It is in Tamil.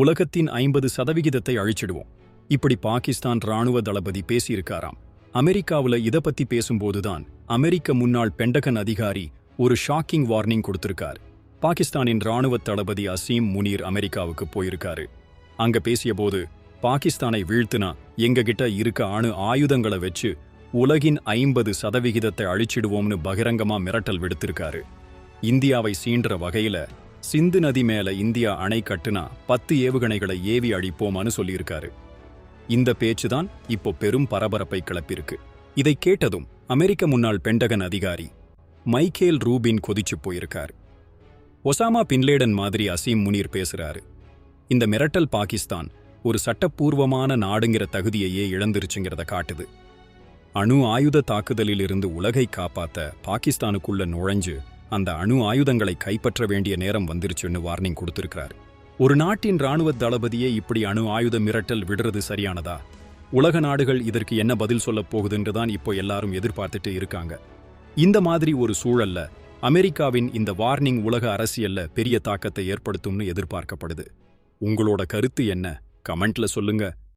உலகத்தின் ஐம்பது சதவிகிதத்தை அழிச்சிடுவோம். இப்படி பாகிஸ்தான் ராணுவ தளபதி பேசியிருக்காராம். அமெரிக்காவில் இத பத்தி பேசும்போதுதான் அமெரிக்க முன்னாள் பெண்டகன் அதிகாரி ஒரு ஷாக்கிங் வார்னிங் கொடுத்திருக்கார். பாகிஸ்தானின் ராணுவ தளபதி அசீம் முனீர் அமெரிக்காவுக்கு போயிருக்காரு. அங்க பேசியபோது பாகிஸ்தானை வீழ்த்துனா எங்க கிட்ட இருக்க அணு ஆயுதங்களை வச்சு உலகின் ஐம்பது சதவிகிதத்தை அழிச்சிடுவோம்னு பகிரங்கமா மிரட்டல் விடுத்திருக்காரு. இந்தியாவை சீன்ற வகையில சிந்து நதி மேல இந்தியா அணை கட்டுனா பத்து ஏவுகணைகளை ஏவி அழிப்போமான்னு சொல்லியிருக்காரு. இந்த பேச்சுதான் இப்போ பெரும் பரபரப்பை கிளப்பியிருக்கு. இதை கேட்டதும் அமெரிக்க முன்னாள் பென்டகன் அதிகாரி மைக்கேல் ரூபின் கொதிச்சு போயிருக்கார். ஒசாமா பின்லேடன் மாதிரி அசீம் முனீர் பேசுறாரு. இந்த மிரட்டல் பாகிஸ்தான் ஒரு சட்டப்பூர்வமான நாடுங்கிற தகுதியையே இழந்துருச்சுங்கிறத காட்டுது. அணு ஆயுத தாக்குதலில் இருந்து உலகை காப்பாத்த பாகிஸ்தானுக்குள்ள நுழைஞ்சு அந்த அணு ஆயுதங்களை கைப்பற்ற வேண்டிய நேரம் வந்துருச்சுன்னு வார்னிங் கொடுத்திருக்கிறார். ஒரு நாட்டின் ராணுவ தளபதியே இப்படி அணு ஆயுத மிரட்டல் விடுறது சரியானதா? உலக நாடுகள் இதற்கு என்ன பதில் சொல்லப் போகுதுன்னு தான் இப்போ எல்லாரும் எதிர்பார்த்துட்டு இருக்காங்க. இந்த மாதிரி ஒரு சூழல்ல அமெரிக்காவின் இந்த வார்னிங் உலக அரசியல்ல பெரிய தாக்கத்தை ஏற்படுத்தும்னு எதிர்பார்க்கப்படுது. உங்களோட கருத்து என்ன? கமெண்ட்ல சொல்லுங்க.